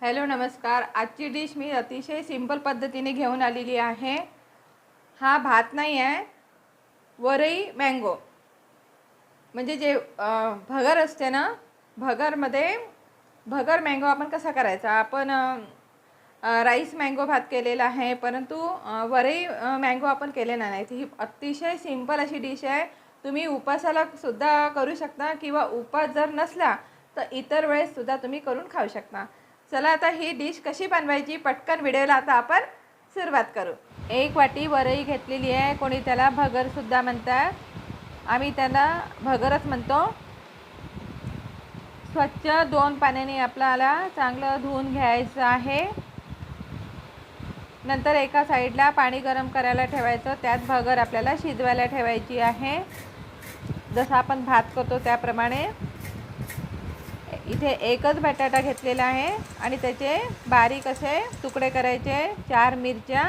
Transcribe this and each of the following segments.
Hello नमस्कार. आजची dish मी अतिशय सिंपल पद्धतीने घेऊन आलेली आहे. हा भात नाही आहे वरई मँगो म्हणजे जे भगर असते ना भगरमध्ये भगर मँगो आपण कसा करायचा? आपण राईस मँगो भात केलेला आहे परंतु वरई मँगो आपण केलेला नाही. ही अतिशय सिंपल अशी डिश आहे. तुम्ही उपासाला सुद्धा करू शकता किंवा उपास जर नसला तर इतर वेळेस सुद्धा तुम्ही करून खाऊ शकता. चला आता ही डिश कशी बनवायची पटकन व्हिडिओला आता आपण सुरुवात करू. एक वाटी वरई घेतलेली आहे. कोणी त्याला भगरसुद्धा म्हणतात. आम्ही त्यांना भगरच म्हणतो. स्वच्छ दोन पाण्याने आपल्याला चांगलं धुवून घ्यायचं आहे. नंतर एका साईडला पाणी गरम करायला ठेवायचं. त्यात भगर आपल्याला शिजवायला ठेवायची आहे. जसं आपण भात करतो त्याप्रमाणे. इथे एकच बटाटा घेतलेला आहे आणि त्याचे बारीक असे तुकडे करायचे चार मिरच्या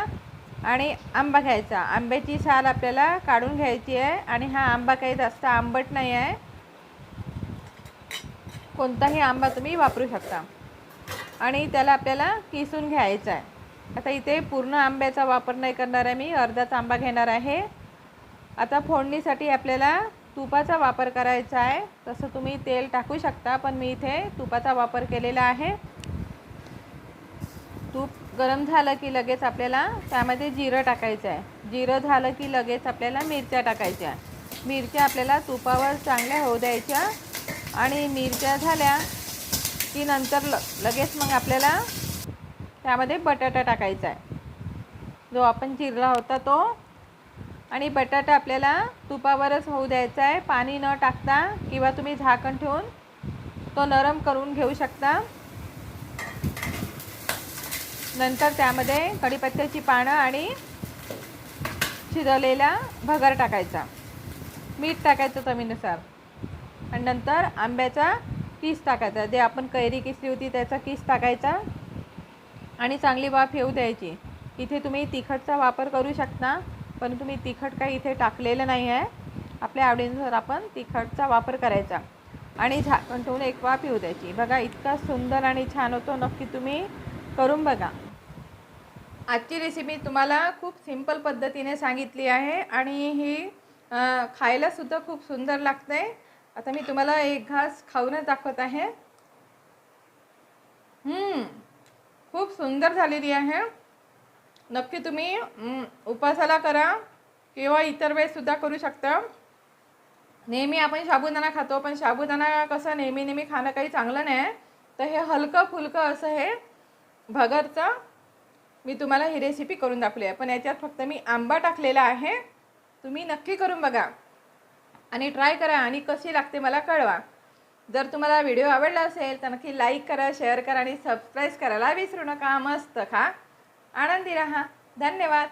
आणि आंबा घ्यायचा. आंब्याची साल आपल्याला काढून घ्यायची आहे आणि हा आंबा काही जास्त आंबट नाही आहे. कोणताही आंबा तुम्ही वापरू शकता. आणि त्याला आपल्याला किसून घ्यायचा आहे. आता इथे पूर्ण आंब्याचा वापर नाही करणार आहे मी अर्धाच आंबा घेणार आहे. आता फोडणीसाठी आपल्याला तुपाचा वापर करायचा आहे. तसं तुम्ही तेल टाकू शकता पण मी इथे तुपाचा वापर केलेला आहे. तूप गरम झालं की लगेच आपल्याला त्यामध्ये जिरं टाकायचं आहे. जिरं झालं की लगेच आपल्याला मिरच्या टाकायच्या मिरच्या आपल्याला तुपावर चांगल्या होऊ द्यायच्या आणि मिरच्या झाल्या की नंतर ल लगेच मग आपल्याला त्यामध्ये बटाटा टाकायचा आहे. जो आपण चिरला होता तो आणि बटाटा आपल्याला तुपावरच होऊ द्यायचा आहे. पाणी न टाकता किंवा तुम्ही झाकण ठेवून तो नरम करून घेऊ शकता. नंतर त्यामध्ये कढीपत्त्याची पानं आणि शिजवलेला भगर टाकायचा. मीठ टाकायचं चवीनुसार. आणि नंतर आंब्याचा किस टाकायचा. जे आपण कैरी किसली होती त्याचा किस टाकायचा आणि चांगली वाफ येऊ द्यायची. इथे तुम्ही तिखटचा वापर करू शकता. पण तुम्ही तिखट काही इथे टाकलेलं नाही आहे. आपल्या आवडीनुसार आपण तिखटचा वापर करायचा. आणि झाकण ठेवून एक वाफ येऊ द्यायची. बघा इतका सुंदर आणि छान होतो. नक्की तुम्ही करून बघा. आजची रेसिपी तुम्हाला खूप सिंपल पद्धतीने सांगितली आहे आणि ही खायलासुद्धा खूप सुंदर लागते. आता मी तुम्हाला एक घास खाऊनच दाखवत आहे. खूप सुंदर झालेली आहे. नक्की तुम्ही उपासाला करा किंवा इतर वेळेससुद्धा करू शकता. नेहमी आपण साबुदाणा खातो पण साबुदाणा कसं नेहमी नेहमी खाणं काही चांगलं नाही. आहे तर हे हलकं फुलकं असं हे भगरचं मी तुम्हाला ही रेसिपी करून दाखवली आहे. पण याच्यात फक्त मी आंबा टाकलेला आहे. तुम्ही नक्की करून बघा. आणि ट्राय करा आणि कशी लागते मला कळवा. जर तुम्हाला व्हिडिओ आवडला असेल तर नक्की लाईक करा शेअर करा आणि सबस्क्राईब करायला विसरू नका. मस्त खा. आनंदी राहा. धन्यवाद.